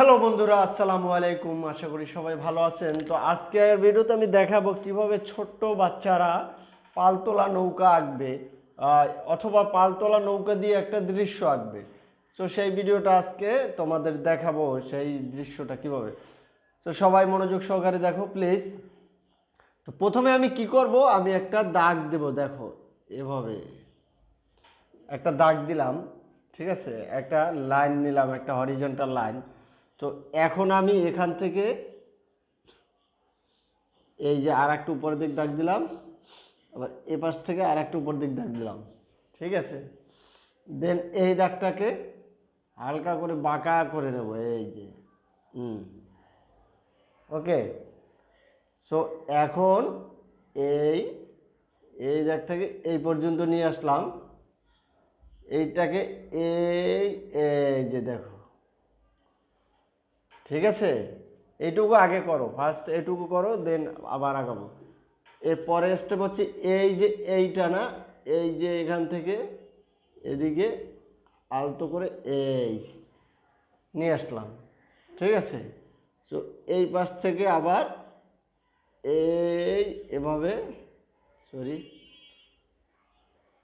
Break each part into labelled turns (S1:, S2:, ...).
S1: Hello বন্ধুরা, আসসালামু আলাইকুম। আশা করি সবাই ভালো আছেন। তো আজকের ভিডিওতে আমি দেখাবো কীভাবে ছোট্ট বাচ্চারা পালতোলা নৌকা আঁকবে অথবা পালতোলা নৌকা দিয়ে একটা দৃশ্য আঁকবে। তো সেই ভিডিওটা আজকে তোমাদের দেখাবো সেই দৃশ্যটা কীভাবে। তো সবাই মনোযোগ সহকারে দেখো প্লিজ তো প্রথমে আমি কি করব, আমি একটা দাগ দেব, দেখো, এভাবে। একটা দাগ দিলাম, ঠিক আছে? একটা লাইন নিলাম, একটা হরিজন্টাল লাইন তো এখন আমি এখান থেকে এই যে আর একটা উপর দিক দাগ দিলাম, আবার এ পাশ থেকে আর একটা উপর দিক দাগ দিলাম, ঠিক আছে? দেন এই দাগটাকে হালকা করে বাঁকা করে নেব, এই যে, হুম, ওকে? সো এখন এই এই দাগ থেকে এই পর্যন্ত নিয়ে আসলাম, এইটাকে এই এই যে দেখো ঠিক আছে? এইটুকু আগে করো। ফার্স্ট এইটুকু করো দেন আবার আগাবো। এর পরের স্টেপ হচ্ছে এই যে এইটা না, এই যে এখান থেকে এদিকে আলতো করে এই নিয়ে আসলাম। ঠিক আছে? তো এই পাশ থেকে আবার এই এভাবে সরি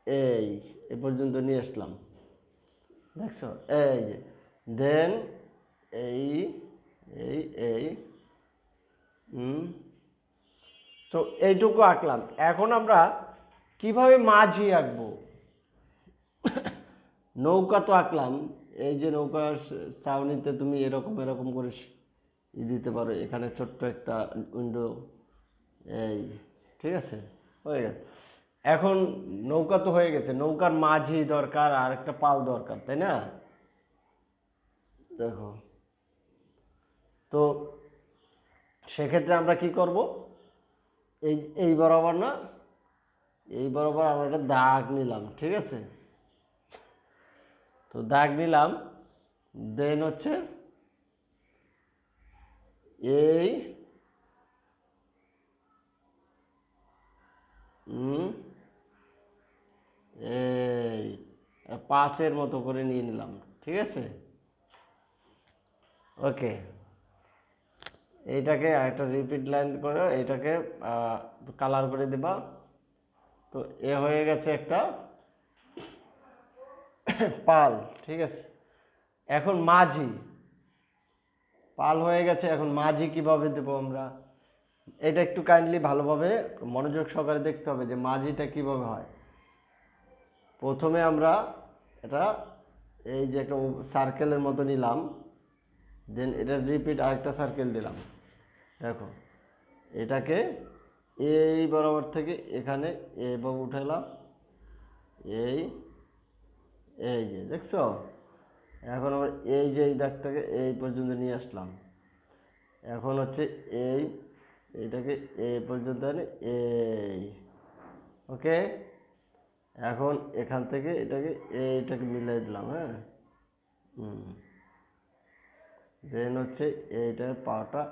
S1: এই এ পর্যন্ত নিয়ে আসলাম। দেখছ? এই যে দেন এই এই এই হুম তো এইটুকু আঁকলাম। এখন আমরা কীভাবে মাঝি আঁকবো? নৌকা তো আঁকলাম। এই যে নৌকা ছাউনিতে তুমি এরকম এরকম করে দিতে পারো। এখানে ছোট্ট একটা উইন্ডো, এই, ঠিক আছে? হয়ে গেছে। এখন নৌকা তো হয়ে গেছে। নৌকার মাঝি দরকার আর একটা পাল দরকার, তাই না? দেখো। তো সেক্ষেত্রে আমরা কি করব? এই এই বরাবর না, এই বরাবর আমরা একটা দাগ নিলাম, ঠিক আছে? তো দাগ নিলাম, দেন হচ্ছে এই এই, পাঁচের মতো করে নিয়ে নিলাম, ঠিক আছে? ওকে। এইটাকে একটা রিপিট লাইন করে এটাকে কালার করে দিবা। তো এ হয়ে গেছে একটা পাল, ঠিক আছে? এখন মাঝি, পাল হয়ে গেছে। এখন মাঝি কীভাবে দেবো আমরা? এটা একটু কাইন্ডলি ভালোভাবে মনোযোগ সহকারে দেখতে হবে যে মাঝিটা কীভাবে হয়। প্রথমে আমরা এটা, এই যে একটা সার্কেলের মতো নিলাম। দেন এটা রিপিট আরেকটা সার্কেল দিলাম। দেখো, এটাকে এই বরাবর থেকে এখানে এইভাবে উঠালাম এই এই যে, দেখছ? এখন আবার এই যে এই দাগটাকে এই পর্যন্ত নিয়ে আসলাম। এখন হচ্ছে এই এইটাকে এই পর্যন্ত এনে এই, ওকে? এখন এখান থেকে এটাকে এইটাকে মিলাই দিলাম হ্যাঁ? হুম। দেন হচ্ছে এইটার পাটা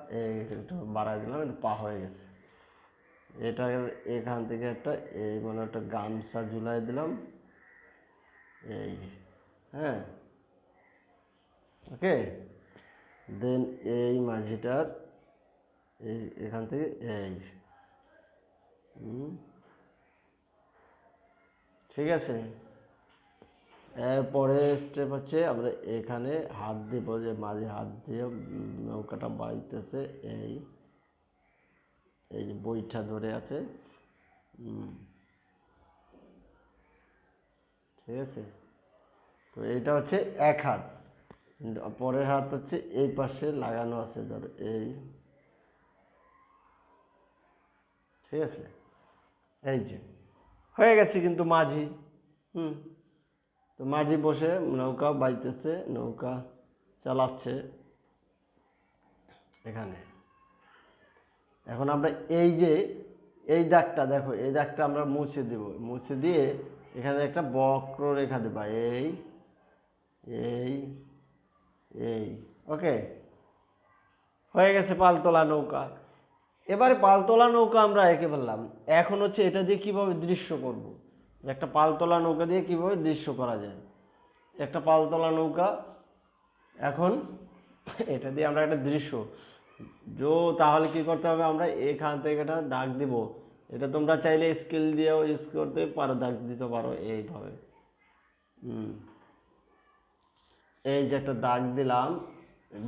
S1: একটু বাড়াই দিলাম এটা পা হয়ে গেছে। এটা এখান থেকে একটা, এই মানে একটা গামছা ঝুলাই দিলাম। এই হ্যাঁ? ওকে দেন এই মাঝিটার, এই এখান থেকে, এই। ঠিক আছে? এরপরে স্টেপ হচ্ছে আমরা এখানে হাত দিব, যে মাঝে হাত দিয়ে নৌকাটা বাইতেছে, এই এই বইটা ধরে আছে ঠিক আছে? তো এইটা হচ্ছে এক হাত, পরের হাত হচ্ছে এই পাশে লাগানো আছে, ধরো, এই, ঠিক আছে? এই যে, হয়ে গেছে কিন্তু মাঝি, হুম। তো মাঝি বসে নৌকা বাইতেছে, নৌকা চালাচ্ছে এখানে। এখন আমরা এই যে, এই দাগটা দেখো, এই দাগটা আমরা মুছে দেব। মুছে দিয়ে এখানে একটা বক্র রেখা দেবা। এই এই এই, ওকে? হয়ে গেছে পালতোলা নৌকা। এবারে পালতোলা নৌকা আমরা এঁকে ফেললাম এখন হচ্ছে এটা দিয়ে কীভাবে দৃশ্য করব। একটা পালতোলা নৌকা দিয়ে কীভাবে দৃশ্য করা যায়? একটা পালতোলা নৌকা এখন এটা দিয়ে আমরা একটা দৃশ্য। জো তাহলে কি করতে হবে? আমরা এখান থেকে একটা দাগ দিব। এটা তোমরা চাইলে স্কেল দিয়েও ইউজ করতে পারো, দাগ দিতে পারো এইভাবে। এই যে একটা দাগ দিলাম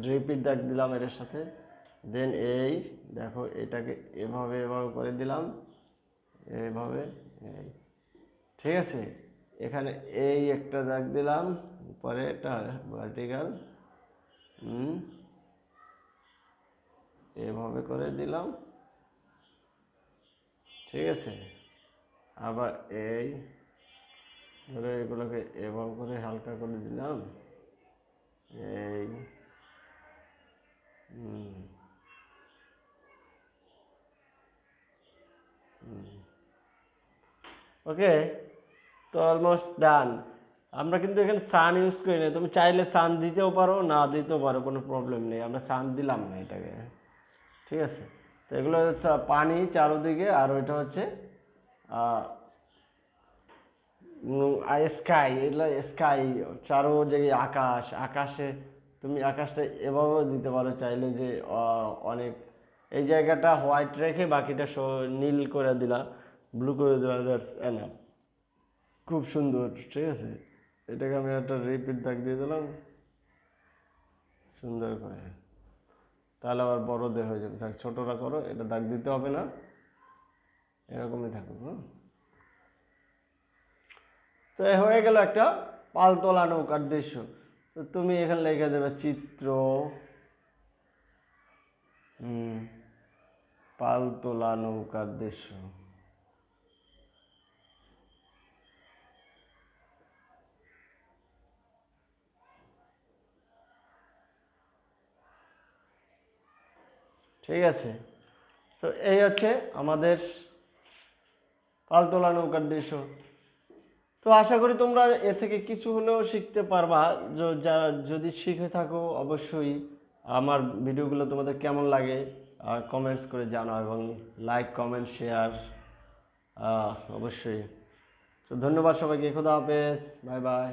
S1: ড্রিপির দাগ দিলাম এর সাথে। দেন এই, দেখো, এটাকে এভাবে এভাবে করে দিলাম। এইভাবে, এই। ঠিক আছে? এখানে এই একটা দাগ দিলাম, পরে এটা ভার্টিক্যাল এভাবে করে দিলাম। ঠিক আছে? আবার এই ধরো এগুলোকে এভাবে করে হালকা করে দিলাম। এই ওকে তো অলমোস্ট ডান আমরা কিন্তু এখানে সান ইউজ করি না তুমি চাইলে সান দিতেও পারো, না দিতেও পারো, কোনো প্রবলেম নেই। আমরা সান দিলাম না এটাকে। ঠিক আছে? তো এগুলো হচ্ছে পানি চারোদিকে, আর ওইটা হচ্ছে স্কাই এগুলো স্কাই চারো জায়গায় আকাশ। আকাশে তুমি আকাশটা এভাবেও দিতে পারো, চাইলে যে অনেক, এই জায়গাটা হোয়াইট রেখে বাকিটা নীল করে দিলা ব্লু করে দিলা দ্যাটস এনাফ খুব সুন্দর, ঠিক আছে? এটাকে আমি একটা রিপিট দাগ দিয়ে দিলাম। সুন্দর করে। তাহলে আবার বড়দের হয়ে যাবে। থাক, ছোটরা করো, এটা দাগ দিতে হবে না। এরকমই থাকুক হ্যাঁ তো হয়ে গেল একটা পালতোলা নৌকার দৃশ্য। তো তুমি এখানে লিখে দেবে চিত্র পালতোলা নৌকার দৃশ্য। ঠিক আছে? তো এই হচ্ছে আমাদের পালতোলা নৌকার দৃশ্য। তো আশা করি তোমরা এ থেকে কিছু হলেও শিখতে পারবা। যারা যদি শিখে থাকো, অবশ্যই আমার ভিডিওগুলো তোমাদের কেমন লাগে কমেন্টস করে জানাও এবং লাইক কমেন্ট শেয়ার অবশ্যই। তো ধন্যবাদ সবাইকে। খোদা হাফেজ। Bye bye